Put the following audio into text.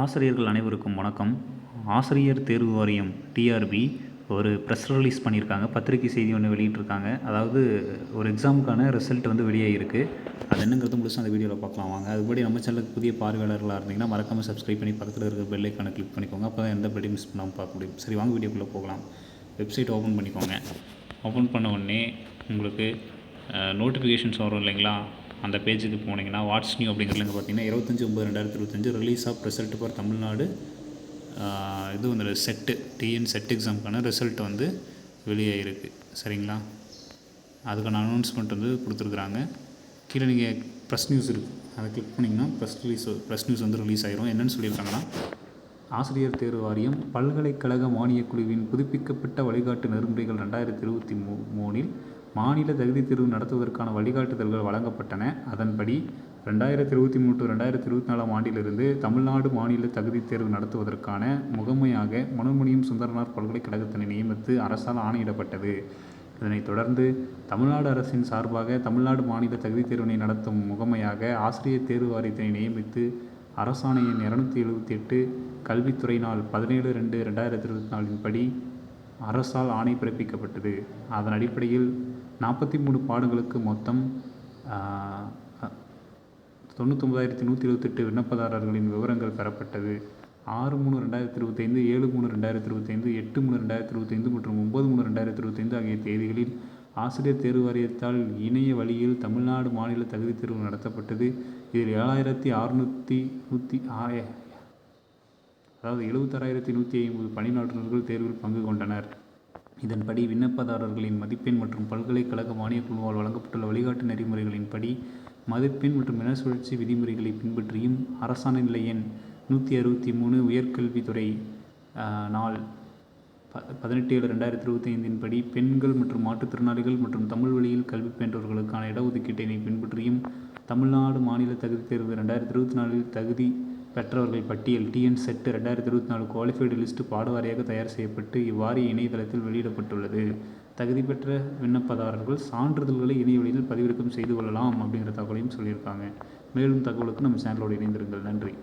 ஆசிரியர்கள் அனைவருக்கும் வணக்கம். ஆசிரியர் தேர்வு வாரியம் டிஆர்பி ஒரு ப்ரெஸ் ரிலீஸ் பண்ணியிருக்காங்க. பத்திரிக்கை செய்தி ஒன்று வெளியிட்டிருக்காங்க. அதாவது ஒரு எக்ஸாமுக்கான ரிசல்ட் வந்து வெளியாகிருக்கு அது என்னங்கிறது முழுசாக அந்த வீடியோவில் பார்க்கலாம். வாங்க. அதுபடி நம்ம சேனலுக்கு புதிய பார்வையாளர்களாக இருந்தீங்கன்னா மறக்காமல் சப்ஸ்கிரைப் பண்ணி பக்கத்தில் இருக்கிற பெல்லைக்கான கிளிக் பண்ணிக்கோங்க. அப்போ தான் எந்த பெட்டி மிஸ் பண்ணாமல் பார்க்க முடியும். சரி வாங்க வீடியோக்குள்ளே போகலாம். வெப்சைட் ஓப்பன் பண்ணிக்கோங்க. ஓப்பன் பண்ண உடனே உங்களுக்கு நோட்டிஃபிகேஷன்ஸ் வரும் இல்லைங்களா? அந்த பேஜுக்கு போனீங்கன்னா வாட்ஸ் நியூ அப்படிங்கிறதுல பார்த்தீங்கன்னா இருபத்தஞ்சி ஒம்பது ரெண்டாயிரத்தி இருபத்தஞ்சு release of result for Tamil Nadu. இது வந்து செட்டு டிஎன் செட் எக்ஸாமுக்கான ரிசல்ட் வந்து வெளியாகிருக்கு சரிங்களா? அதுக்கான அனௌன்ஸ்மெண்ட் வந்து கொடுத்துருக்குறாங்க. கீழே நீங்கள் ப்ரெஸ் நியூஸ் இருக்குது அதை கிளிக் பண்ணிங்கன்னா ப்ரெஸ் ரிலீஸ் ப்ரெஸ் நியூஸ் வந்து ரிலீஸ் ஆயிரும். என்னென்னு சொல்லியிருக்காங்கன்னா ஆசிரியர் தேர்வு வாரியம் பல்கலைக்கழக மானியக் குழுவின் புதுப்பிக்கப்பட்ட வழிகாட்டு நெறிமுறைகள் ரெண்டாயிரத்தி இருபத்தி மூ மூணில் மாநில தகுதி தேர்வு நடத்துவதற்கான வழிகாட்டுதல்கள் வழங்கப்பட்டன. அதன்படி ரெண்டாயிரத்தி இருபத்தி மூணு டு ரெண்டாயிரத்தி இருபத்தி நாலாம் ஆண்டிலிருந்து தமிழ்நாடு மாநில தகுதி தேர்வு நடத்துவதற்கான முகமையாக மனோன்மணியம் சுந்தரனார் பல்கலைக்கழகத்தினை நியமித்து அரசால் ஆணையிடப்பட்டது. இதனைத் தொடர்ந்து தமிழ்நாடு அரசின் சார்பாக தமிழ்நாடு மாநில தகுதி தேர்வினை நடத்தும் முகமையாக ஆசிரியர் தேர்வு வாரியத்தினை நியமித்து அரசாணையின் இரநூத்தி எழுபத்தி எட்டு கல்வித்துறை நாள் பதினேழு ரெண்டு ரெண்டாயிரத்தி இருபத்தி நாலின் படி அரசால் ஆணை பிறப்பிக்கப்பட்டது. அதன் அடிப்படையில் நாற்பத்தி மூணு பாடங்களுக்கு மொத்தம் தொண்ணூத்தொம்பதாயிரத்தி நூற்றி இருபத்தெட்டு விண்ணப்பதாரர்களின் விவரங்கள் பெறப்பட்டது. ஆறு மூணு ரெண்டாயிரத்தி இருபத்தைந்து ஏழு மூணு ரெண்டாயிரத்தி இருபத்தைந்து எட்டு மூணு ரெண்டாயிரத்தி இருபத்தைந்து மற்றும் ஒம்பது மூணு ரெண்டாயிரத்தி இருபத்தைந்து ஆகிய தேதிகளில் ஆசிரியர் தேர்வு வாரியத்தால் இணைய வழியில் தமிழ்நாடு மாநில தகுதித் தேர்வு நடத்தப்பட்டது. இதில் ஏழாயிரத்தி அறுநூற்றி நூற்றி ஆய அதாவது எழுபத்தாறாயிரத்தி நூற்றி ஐம்பது பணியாளர்கள் தேர்வில் பங்கு கொண்டனர். இதன்படி விண்ணப்பதாரர்களின் மதிப்பெண் மற்றும் பல்கலைக்கழக மானியக் குழுவால் வழங்கப்பட்டுள்ள வழிகாட்டு நெறிமுறைகளின்படி மதிப்பெண் மற்றும் இனச்சுழற்சி விதிமுறைகளை பின்பற்றியும் அரசாணை நிலை எண் நூற்றி அறுபத்தி மூணு உயர்கல்வித்துறை நாள் ப பதினெட்டு ஏழு ரெண்டாயிரத்தி இருபத்தி ஐந்தின் படி பெண்கள் மற்றும் மாற்றுத்திறனாளிகள் மற்றும் தமிழ் வழியில் கல்வி பயின்றவர்களுக்கான இடஒதுக்கீட்டினை பின்பற்றியும் தமிழ்நாடு மாநில தகுதி தேர்வு ரெண்டாயிரத்தி இருபத்தி நாலில் தகுதி பெற்றவர்கள் பட்டியல் டிஎன் செட் ரெண்டாயிரத்தி இருபத்தி நாலு குவாலிஃபைடு லிஸ்ட் பாடவாரியாக தயார் செய்யப்பட்டு இவ்வாரிய இணையதளத்தில் வெளியிடப்பட்டுள்ளது. தகுதி பெற்ற விண்ணப்பதாரர்கள் சான்றிதழ்களை இணையவழியில் பதிவிறக்கம் செய்து கொள்ளலாம் அப்படிங்கிற தகவலையும் சொல்லியிருக்காங்க. மேலும் தகவலுக்கு நம்ம சேனலோடு இணைந்திருங்கள். நன்றி.